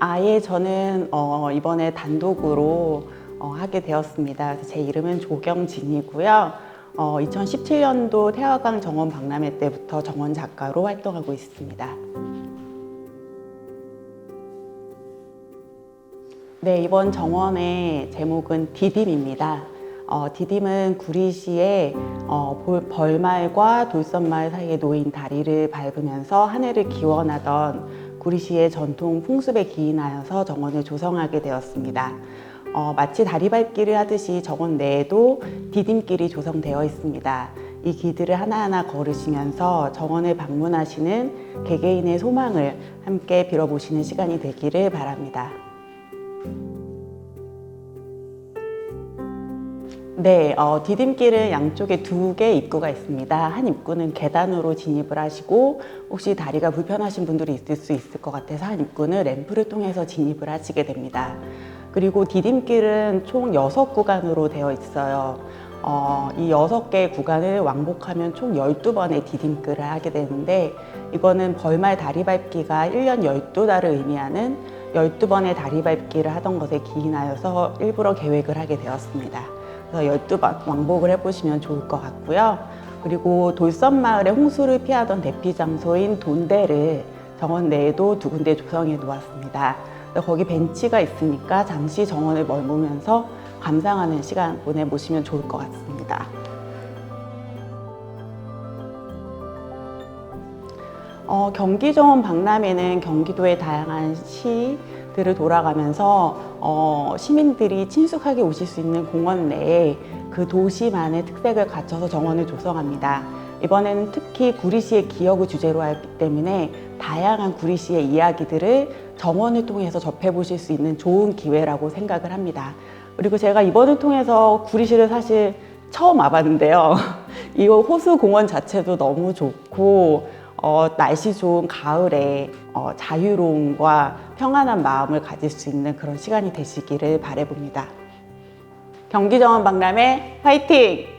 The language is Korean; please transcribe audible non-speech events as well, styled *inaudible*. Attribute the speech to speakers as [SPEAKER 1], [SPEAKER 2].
[SPEAKER 1] 아예 저는 어, 이번에 단독으로 어, 하게 되었습니다. 제 이름은 조경진이고요. 어, 2017년도 태화강 정원 박람회 때부터 정원 작가로 활동하고 있습니다. 네, 이번 정원의 제목은 디딤입니다. 어, 디딤은 구리시의 어, 볼- 벌말과 돌선마을 사이에 놓인 다리를 밟으면서 하늘을 기원하던 구리시의 전통 풍습에 기인하여서 정원을 조성하게 되었습니다. 어, 마치 다리 밟기를 하듯이 정원 내에도 디딤길이 조성되어 있습니다. 이 길들을 하나하나 걸으시면서 정원을 방문하시는 개개인의 소망을 함께 빌어보시는 시간이 되기를 바랍니다. 네, 어, 디딤길은 양쪽에 두 개 입구가 있습니다. 한 입구는 계단으로 진입을 하시고 혹시 다리가 불편하신 분들이 있을 수 있을 것 같아서 한 입구는 램프를 통해서 진입을 하시게 됩니다. 그리고 디딤길은 총 여섯 구간으로 되어 있어요. 어, 이 여섯 개의 구간을 왕복하면 총 12번의 디딤길을 하게 되는데 이거는 벌말 다리 밟기가 1년 12달을 의미하는 12번의 다리 밟기를 하던 것에 기인하여서 일부러 계획을 하게 되었습니다. 그래서 12번 왕복을 해보시면 좋을 것 같고요. 그리고 돌선마을의 홍수를 피하던 대피 장소인 돈대를 정원 내에도 두 군데 조성해 놓았습니다. 거기 벤치가 있으니까 잠시 정원을 머무면서 감상하는 시간 보내보시면 좋을 것 같습니다. 어, 경기정원 박람회는 경기도의 다양한 시 들을 돌아가면서 어, 시민들이 친숙하게 오실 수 있는 공원 내에 그 도시만의 특색을 갖춰서 정원을 조성합니다. 이번에는 특히 구리시의 기억을 주제로 하기 때문에 다양한 구리시의 이야기들을 정원을 통해서 접해보실 수 있는 좋은 기회라고 생각을 합니다. 그리고 제가 이번을 통해서 구리시를 사실 처음 와봤는데요. *laughs* 이 호수 공원 자체도 너무 좋고 어, 날씨 좋은 가을에 어, 자유로움과 평안한 마음을 가질 수 있는 그런 시간이 되시기를 바래봅니다. 경기정원 박람회 화이팅!